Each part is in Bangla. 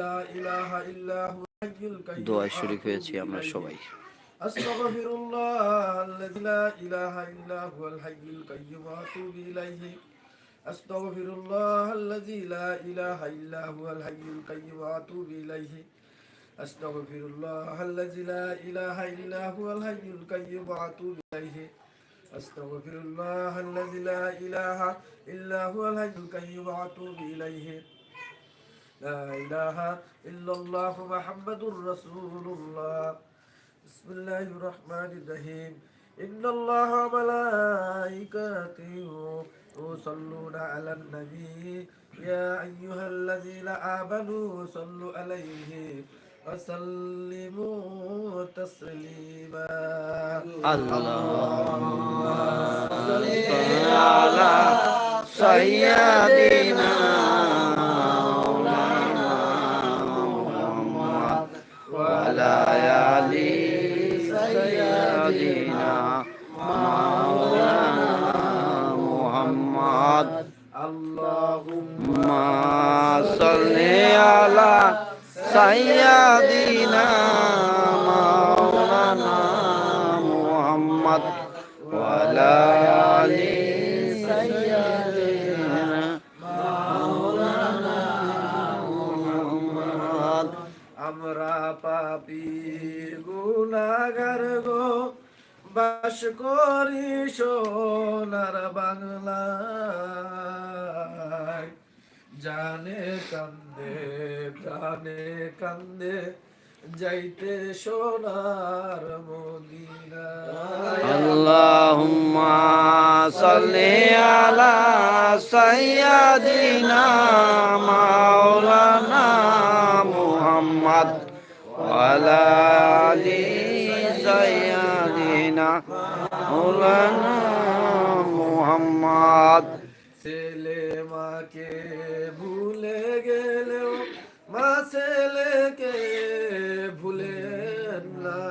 لا إله إلا هو الحي القيوم দোয়ায় শরিক أتوب হয়েছি আমরা إليه. সবাই أستغفر الله الذي لا إله إلا هو الحي القيوم وأتوب إليه أستغفر الله الذي لا إله إلا هو الحي القيوم وأتوب إليه أستغفر الله الذي لا إله إلا هو الحي القيوم وأتوب إليه أستغفر الله الذي لا إله إلا هو الحي القيوم وأتوب إليه لا إله إلا الله محمد رسول الله. بسم الله الرحمن الرحيم. إن الله وملائكته يصلون على النبي. يا أيها الذين آمنوا صلوا عليه وسلموا تسليما. اللهم صل على سيدنا আলা সাইয়াদিনা মাওলানা মুহাম্মদ ওয়ালা আলি সাইয়াদিনা মাওলানা মুহাম্মদ। আমরা পাপী গুনাহগার গো, বাস করি সোনার বাংলা জানে কাম কান্দে প্রাণে কান্দে যাইতে সোনার মদিনা। মাওলানা মুহাম্মদ ওয়ালা মাকে ভুলে গেলেও মা ছেলেকে ভুলে না।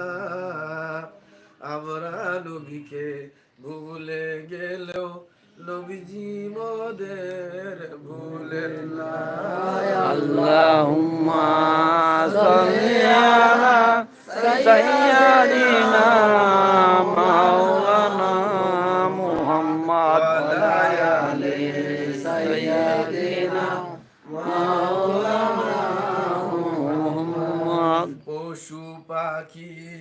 আমরা নবীকে ভুলে গেলেও নবীজি মোদের ভুলেন না। আল্লাহুম্মা হুমা আলা সাইয়্যিদিনা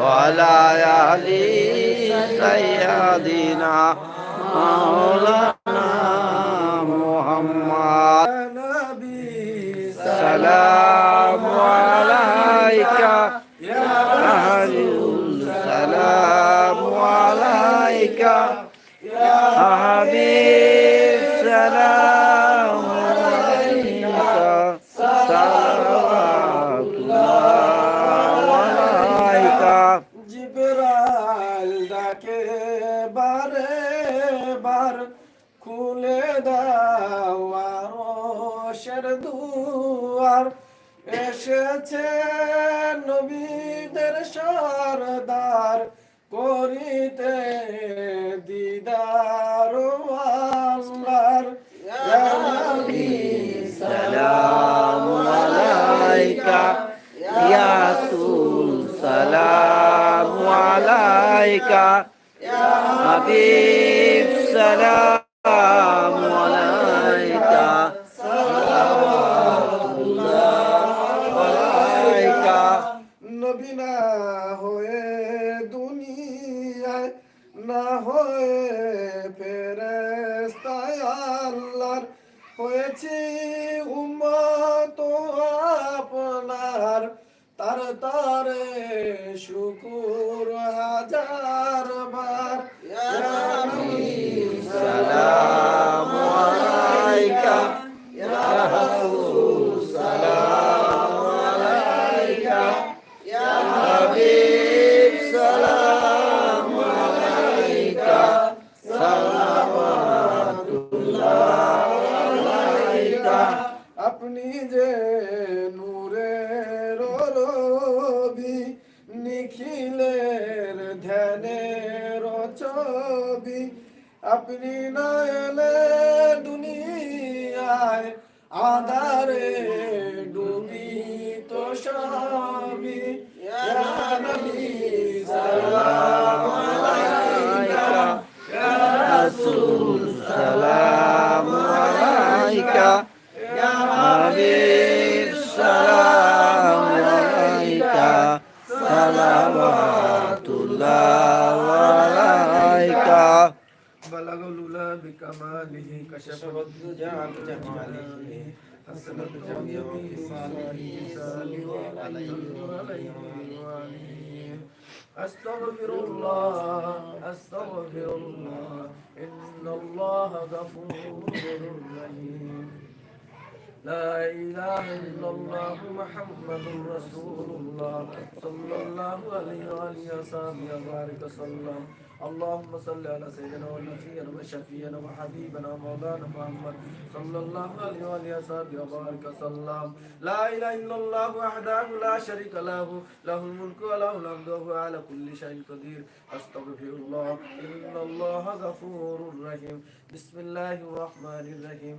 وعلى آل سيدنا مولانا محمد. নবী السلام দুয়ার এসেছে নবীদের সরদার করিতে ছবি। আপনি না এলে দুনিয়ায় আধারে ডুবি তো সবই। সালাম আলাইকা রাসূল। حسنت جميع أستغفر الله أستغفر الله إن الله غفور رحيم لا إله إلا الله محمد رسول الله. صلى الله عليه وآله وصحبه وبارك وسلم. اللهم صل على سيدنا ونبينا وشفينا وحبيبنا ومولانا محمد. صلى الله عليه وآله وصحبه وبارك وسلم. لا إله إلا الله وحده لا شريك له. له الملك وله الحمد وهو على كل شيء قدير. أستغفر الله. إن الله غفور رحيم. بسم الله الرحمن الرحيم.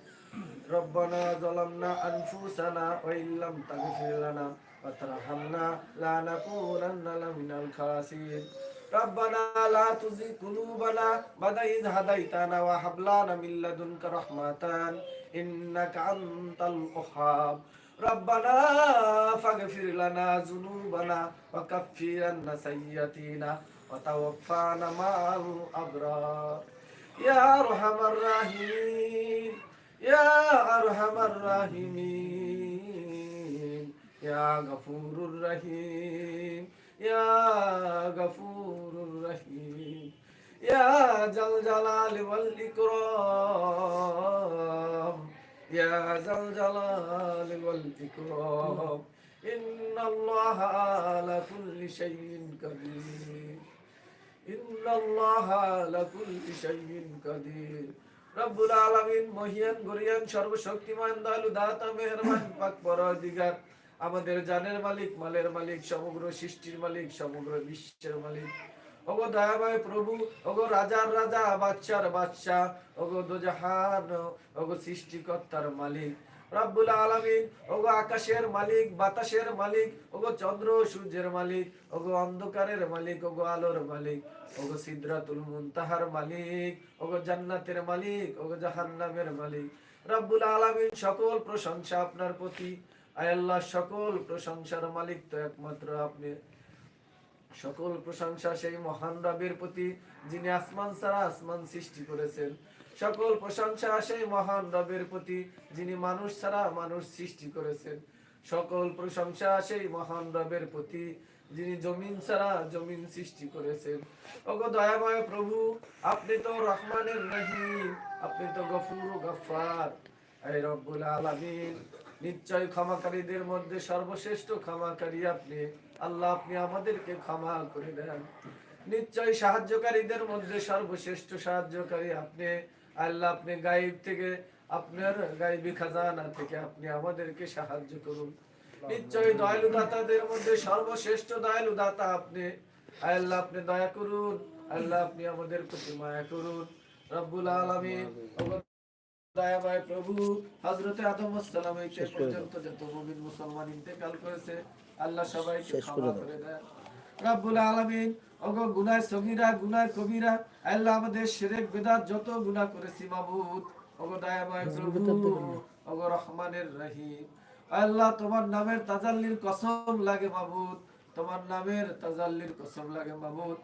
ربنا ظلمنا أنفسنا وإن لم تغفر لنا وترحمنا لنكونن من الخاسرين. ربنا لا تزغ قلوبنا بعد إذ هديتنا وهب لنا من لدنك رحمة إنك أنت الوهاب. ربنا فاغفر لنا ذنوبنا وكفر عنا سيئاتنا وتوفنا مع الأبرار. يا أرحم الراحمين. يا أرحم الراحمين يا غفور الرحيم يا غفور الرحيم يا ذا الجلال والإكرام يا ذا الجلال والإكرام إن الله على كل شيء قدير إن الله على كل شيء قدير রব্বুল আলামিন মহিয়ান, গরিয়ান, সর্বশক্তিমান, দয়ালু, দাতা পাক আমাদের জানের মালিক, মালের মালিক, সমগ্র সৃষ্টির মালিক, সমগ্র বিশ্বের মালিক। ওগো দয়াময় প্রভু, ওগো রাজার রাজা বাচ্চার বাচ্চা ওগো দোজাহান, ওগো সৃষ্টিকর্তার মালিক। রব্বুল আলামিন, ওগো আকাশের মালিক, বাতাসের মালিক, ওগো চন্দ্র সূর্যের মালিক, ওগো অন্ধকারের মালিক, ওগো আলোর মালিক, ওগো সিদরাতুল মুনতাহার মালিক, ওগো জান্নাতের মালিক, ওগো জাহান্নামের মালিক। রব্বুল আলামিন, সকল প্রশংসা আপনার প্রতি। আয় আল্লাহ, সকল প্রশংসার মালিক তো একমাত্র আপনি। সকল প্রশংসা সেই মহান রবের প্রতি, যিনি আসমান ছাড়া আসমান সৃষ্টি করেছেন। সকল প্রশংসা সেই মহান রবের প্রতি, যিনি মানুষ ছাড়া মানুষ সৃষ্টি করেছেন। সকল প্রশংসা সেই মহান রবের প্রতি, যিনি জমিন ছাড়া জমিন সৃষ্টি করেছেন। ওগো দয়াময় প্রভু, আপনি তো রহমানের রহিম, আপনি তো গফুর গফার এই রব্বুল আলামিন, নিশ্চয় ক্ষমাকারীদের মধ্যে সর্বশ্রেষ্ঠ ক্ষমাকারী আপনি। আল্লাহ আপনি আমাদেরকে ক্ষমা করে দেন। নিশ্চয় সাহায্যকারীদের মধ্যে সর্বশ্রেষ্ঠ সাহায্যকারী আপনি। আল্লাহ আপনি গাইব থেকে আপনার গাইবি খাজানা থেকে আপনি আমাদেরকে সাহায্য করুন। নিশ্চয় দয়ালু দাতাদের মধ্যে সর্বশ্রেষ্ঠ দয়ালু দাতা আপনি। আল্লাহ আপনি দয়া করুন আল্লাহ আপনি আমাদের প্রতি মায়া করুন। রব্বুল আলামিন দয়াময় প্রভু হযরতে আদম আসসালাম থেকে পর্যন্ত যত মুমিন মুসলমান ইন্তেকাল করেছে আল্লাহ সবাইকে ক্ষমা করে দেন রব্বুল আলামিন ওগো গুনায় সগিরা গুনায় কবিরা আল্লাহ আমাদের শিরক বিদআত যত গুনাহ করেছি মাবুদ ওগো দয়াময় প্রভু ওগো রহমানের রহিম। আল্লাহ তোমার নামের তাজাল্লির কসম লাগে মাবুদ তোমার নামের তাজাল্লির কসম লাগে মাবুদ।